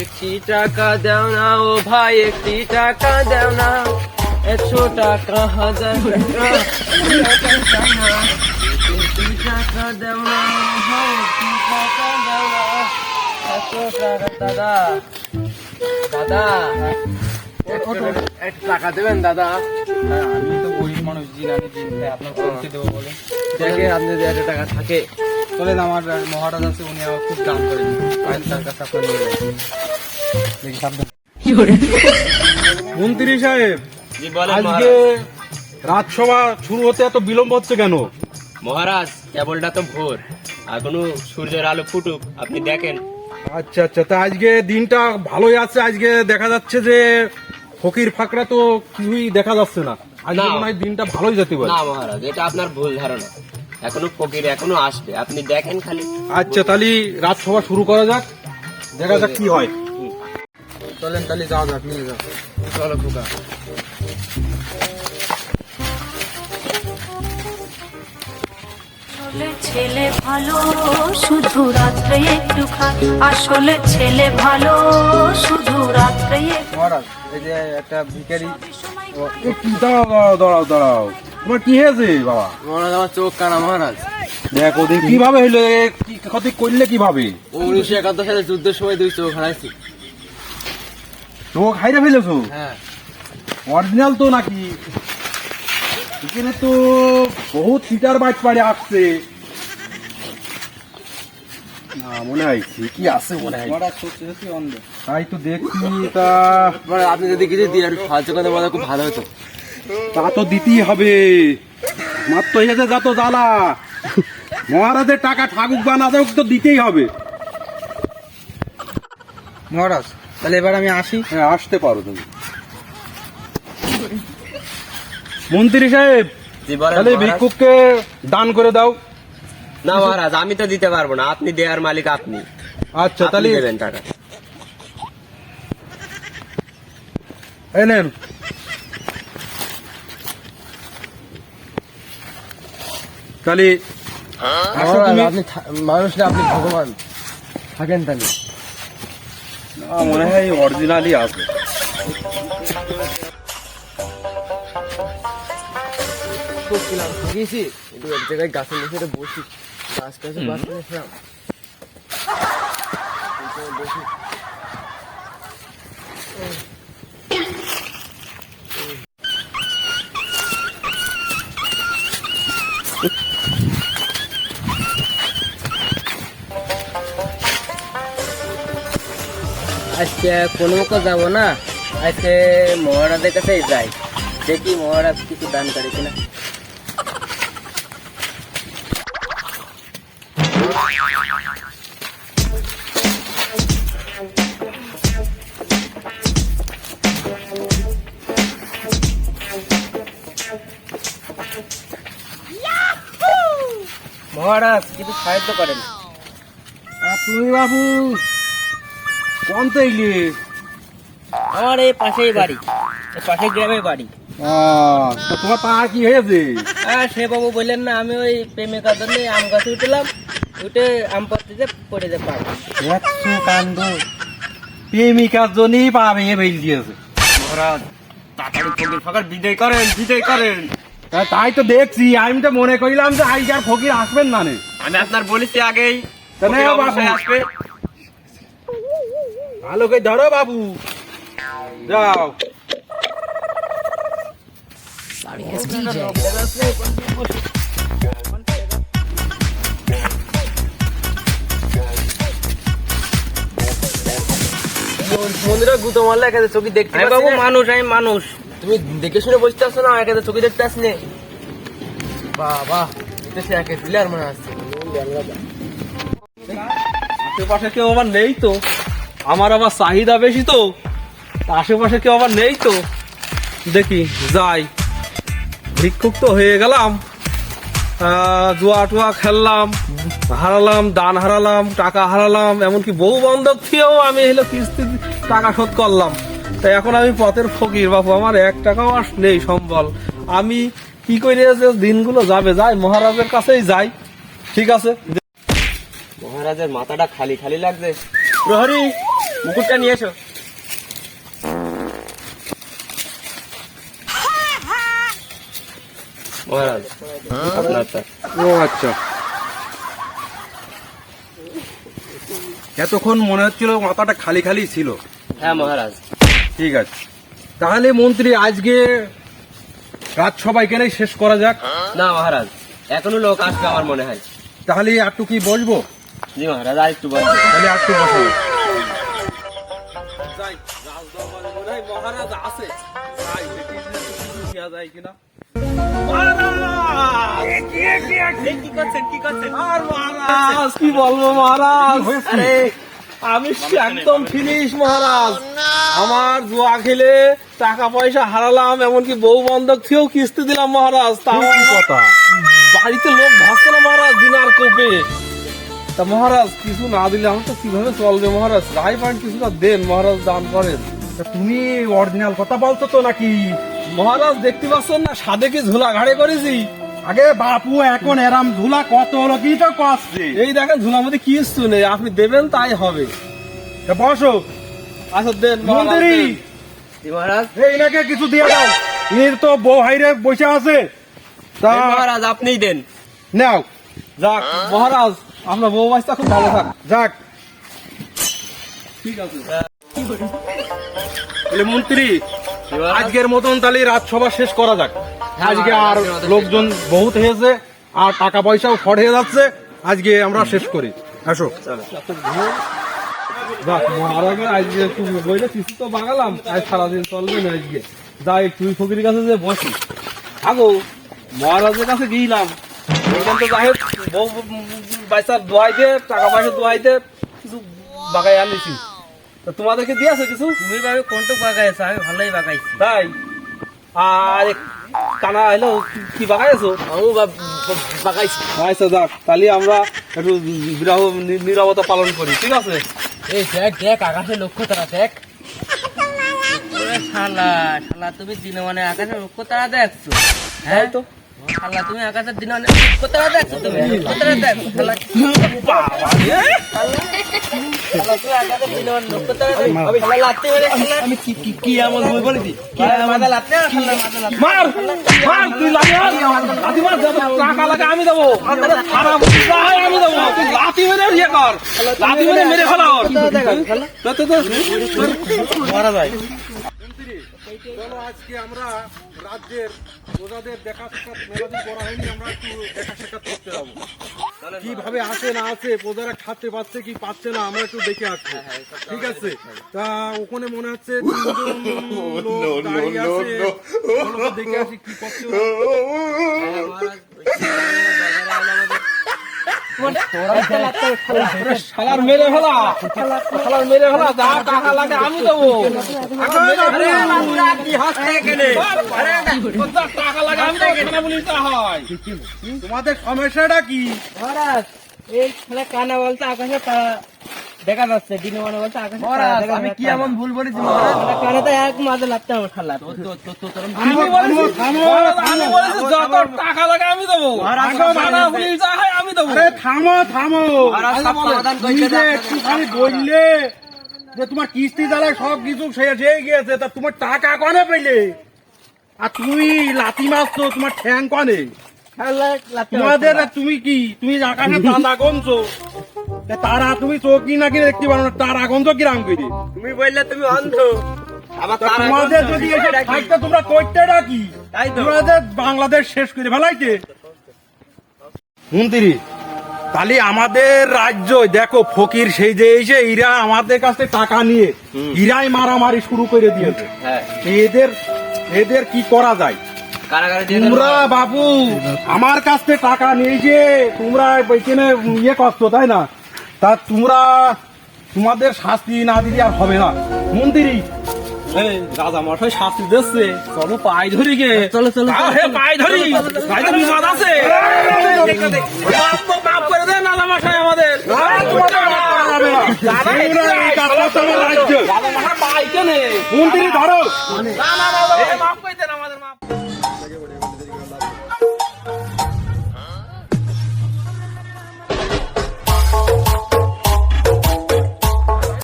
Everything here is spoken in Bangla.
একটি টাকা দাও না, ও ভাই, একটি টাকা দাও না। একশো টাকা, হাজার টাকা টাকা দাও না। টাকা না টাকা দাদা দাদা টাকা দেবেন দাদা আমি দেবো বলে টাকা থাকে চলেন আমার মহারাজ আছে উনি আমার খুব দাম করেন তার কাছে আপনার মন্ত্রী সাহেব আজকে রাজসভা শুরু হতে এত বিলম্ব হচ্ছে কেন? মহারাজ কেবলটা তো ভোর। এখনও সূর্যের আলো ফুটুক আপনি দেখেন। আচ্ছা আচ্ছা তা আজকে দিনটা ভালোই আছে। আজকে দেখা যাচ্ছে যে ফকির ফাকরা তো কিছুই দেখা যাচ্ছে না। আজকে। মনে হয় দিনটা ভালোই যেতে পারে। না মহারাজ এটা আপনার ভুল ধারণা। এখনও ফকির এখনও আসবে আপনি দেখেন খালি। আচ্ছা তাহলে রাজসভা শুরু করা যাক দেখা যাক কি হয়। চলেন তাহলে যাওয়া যাক নিয়ে যাও। চলো খোকা। আসলে ছেলে ভালো শুধু রাত্রে একটু খা আসলে ছেলে ভালো শুধু রাত্রে মহারাজ এই যে একটা ভিখারি দাঁড়াও দাঁড়াও দাঁড়াও দাঁড়াও। তোমার কি হয়েছে বাবা? মহারাজ আমার চোখ কানা মহারাজ। দেখো দেখ কীভাবে হইল ক্ষতি করলে কীভাবে? উনিশশো একাত্তর সালে যুদ্ধের সময় দুই চোখ হারাইছি। চোখ হাইরে ফেলেছো? হ্যাঁ। অরিজিনাল তো নাকি? এখানে তো বহুত সিটার বাইট পাড়ে আসছে। না মনে হয় ঠিকই আছে মনে হয়। তাই তো দেখছি তা আপনি যদি কিছু দিয়ে একটু সাহায্য করতে বলে খুব ভালো হতো। তা তো দিতেই হবে। এসেছে জ্বালা। মহারাজের টাকা ঠাকুক বা না থাকুক তো দিতেই হবে। মহারাজ তাহলে এবার আমি আসি। হ্যাঁ আসতে পারো তুমি। মন্ত্রী সাহেব তাহলে ভিক্ষুককে দান করে দাও। না মহারাজ আমি তো দিতে পারব না। আপনি দেওয়ার মালিক আপনি। আচ্ছা তাহলে দেবেন টাকা। এই নেন। তাহলে আপনি মানুষ না আপনি ভগবান। থাকেন তাহলে। মনে হয় অরিজিনালি আছে করছিলাম গেছি একটু এক জায়গায় গাছের নিচে বসি। গাছ গাছে বাস করেছিলাম বসি আজকে কোনো মুখো যাব না, আজকে মহারাজের কাছেই যাই। দেখি মহারাজ কিছু দান করে কিনা। মহারাজ, কিছু সাহায্য করেন। তুমি বাবু কোন তো এলি আমার এই পাশেই বাড়ি এই পাশের গ্রামে বাড়ি। তো তোমার পা কি হয়েছে? আর সে বাবু বললেন না আমি ওই প্রেমিকার জন্য আম গাছে উঠলাম উঠে আম পাত্রিতে পড়ে যে পাবো একশো কাণ্ড। প্রেমিকার জন্যই পা ভেঙে বেল দিয়েছে মহারাজ তাড়াতাড়ি ফকির ফাঁকার বিদায় করেন বিদায় করেন। তাই তো দেখছি আমি তো মনে করিলাম যে আইজার ফকির আসবেন না আমি আপনার বলেছি আগেই আসবে। ভালো করে ধরো বাবু। যাও। মন্দিরে গুতো মারলে একাতে চোখি দেখতে বাবু মানুষ আমি মানুষ। তুমি দেখে শুনে বসতে আসছো না একাতে চোখি দেখতে আসলে বাবা দেখতেছি একে প্লেয়ার মনে আসছে। আশেপাশে কেউ আবার নেই তো। আমার আবার চাহিদা বেশি তো। আশেপাশে কেউ আবার নেই তো। দেখি, যাই। ভিক্ষুক তো হয়ে গেলাম। জুয়া টুয়া খেললাম, হারালাম, দান হারালাম, টাকা হারালাম, এমনকি বহু বন্ধক থেকেও আমি হলো কিস্তি টাকা শোধ করলাম। তাই এখন আমি পথের ফকির বাপু, আমার এক টাকাও আর নেই সম্বল। আমি কি করে যে দিনগুলো যাবে, যাই, মহারাজের কাছেই যাই। ঠিক আছে? মহারাজের মাথাটা খালি খালি লাগছে। প্রহরী মুকুটটা নিয়ে এসো। মহারাজ আপনারটা ও আচ্ছা। এতক্ষণ মনে হচ্ছিল মাথাটা খালি খালি ছিল। হ্যাঁ মহারাজ। ঠিক আছে। তাহলে মন্ত্রী আজকে রাজসভা এখানেই শেষ করা যাক। না মহারাজ এখনও লোক আসবে আমার মনে হয়। তাহলে একটু কি বসবো? জি মহারাজ আর একটু বলব তাহলে একটু বসবো যাই রাজদরবারে মহারাজ আছে। যাই দেখি কিছু দেওয়া যায় কিনা কি করছেন কি করছেন? আর মহারাজ! কি বলব মহারাজ? আমি একদম ফিনিশ মহারাজ। আমার জুয়া খেলে টাকা পয়সা হারালাম এমনকি বউ বন্ধক থেকেও কিস্তি দিলাম মহারাজ। তাও কথা। বাড়িতে লোক ভাসছে না মহারাজ দিনার কোপে। তা মহারাজ কিছু না দিলে আমার তো কীভাবে চলবে মহারাজ? রায় পয়েন্ট কিছুটা দেন মহারাজ দান করেন। তা তুমি অরিজিনাল কথা বলছো তো নাকি? মহারাজ দেখতে পাচ্ছেন না সাদে কি ঝোলা ঘাড়ে করেছি? আগে বাপু এখন এরাম ধুলা কত হলো কি তো কষ্টে। এই দেখেন ঝোলার মধ্যে কিছু নেই আপনি দেবেন তাই হবে। তা বসো। আচ্ছা দেন মহারাজ, মন্ত্রী! মহারাজ? এই নাকি কিছু দিয়ে দাও। এর তো বউ হাইরে বসে আছে। তা মহারাজ আপনিই দেন। নাও। যাক মহারাজ আমরা বউ বাচ্চা খুব ভালো থাক। যাক। ঠিক আছে মন্ত্রী আজকের মতন তাহলে রাজসভা শেষ করা যাক। হ্যাঁ, আজকে আর আজকের মতো শেষ লোকজন বহুত হয়েছে আর টাকা পয়সাও শর্ট হয়ে যাচ্ছে। আজকে আমরা শেষ করি। আসো। যাক মহারাজের আজকে একটু বইলে কিছু তো বাগালাম আজ সারাদিন চলবে না আজকে। যাই তুই ফকির কাছে যে বসি। আগো মহারাজের কাছে গিয়েলাম। এখান তো যাই হোক বউ বাইসার দোয়াই দে টাকা পয়সা দোয়াই দে কিছু বাগাই আনিছি। তা তোমাদেরকে দিয়েছে কিছু? তুমি ভাবে কোনটুক বাগাইছো আমি ভালোই বাগাইছি। তাই? আর কানা এলো কি- বাগাইছো আমি বাগাইছি। আচ্ছা যাক তাহলে আমরা একটু বিরাহ নীরবতা পালন করি ঠিক আছে? এই দেখ দেখ আকাশে লক্ষ্য তারা দেখ ওরে শালা শালা তুমি দিনে মানে আকাশে লক্ষ্য তারা দেখছ হ্যাঁ? তো। তুমি আকাশের দিনে মানে লক্ষ্য তারা দেখছ তুমি দেখছ আকাশের দিনে মানে দেখছ লাত্তি মেরে আমি কি কি কি এমন বই মাথা লাত্তি মাথা লাত্তি মার মার তুই মার টাকা লাগে আমি দেবো সারা হয় আমি দেবো তুই লাঠি মেরে ইয়ে কর লাঠি মেরে মেরে ফেলা ওর তো তো মারা যায় চলো আজকে আমরা রাজ্যের প্রজাদের দেখা সাক্ষাৎ মেলাদিন করা হয়নি আমরা একটু দেখা সাক্ষাৎ করতে যাব। কীভাবে আসে না আসে প্রজারা খাতে পাচ্ছে কি পাচ্ছে না আমরা একটু দেখে আসছি ঠিক আছে? তা ওখানে মনে হচ্ছে দেখে আসি কি করছে ওরা। ওরে শালার মেরে ফেলা। শালার মেরে ফেলা যা টাকা লাগে আমি দেবো। টাকা লাগে আমি দেবো হয়। তোমাদের সমস্যাটা কি? মহারাজ এই খেলা কানা বলতে আকাশে তারা দেখা যাচ্ছে দিনে মানে বলতে আকাশে মহারাজ আমি কি এমন ভুল বলেছি মহারাজ? কানাতে এক মাঝে লাগতে আমার শালা আমি বলেছি? আমি বলেছি যত টাকা লাগে আমি দেবো। পুলিশ যা হয় আমি দেবো। আরে থামো থামো। একটুখানি বললে যে তোমার কিস্তি জ্বালায় সব কিছু শেষ হয়ে গিয়েছে তা তোমার টাকা কনে পেলে? আর তুমি লাতি মারছো তোমার ঠ্যাং কনে? তোমাদের তুমি কি? তুমি আকাশে গনছো তা তারা তুমি চোখই নাকি দেখতে পারো না তারা গনছো কিরাম করে তুমি বললে তুমি অন্ধ। তোমাদের যদি। থাকতে তোমরা করতে ডাকি তোমাদের বাংলাদেশ শেষ করে ফেলাইতে। মন্ত্রী তাহলে আমাদের রাজ্য দেখো ফকির সেই যে এসে ইরা আমাদের কাছ টাকা নিয়ে ইরাই মারামারি শুরু করে দিয়েছে। হ্যাঁ। এদের এদের কি করা যায়। তোমরা বাবু আমার কাছ থেকে টাকা নিয়েছে তোমরা এখানে ইয়ে করছ তাই না? তা তোমরা তোমাদের শাস্তি না দিলে আর হবে না। মন্ত্রী এই রাজা মশাই শাস্তি দিচ্ছে। চলো পাই ধরি গে। চলো, চলো, হে পাই ধরি। পাই ধরি মাদ আছে। বাপ করে দেন রাজা মশাই আমাদের। ধরো। না না মশাই মাফ করে দেন আমাদের মাফ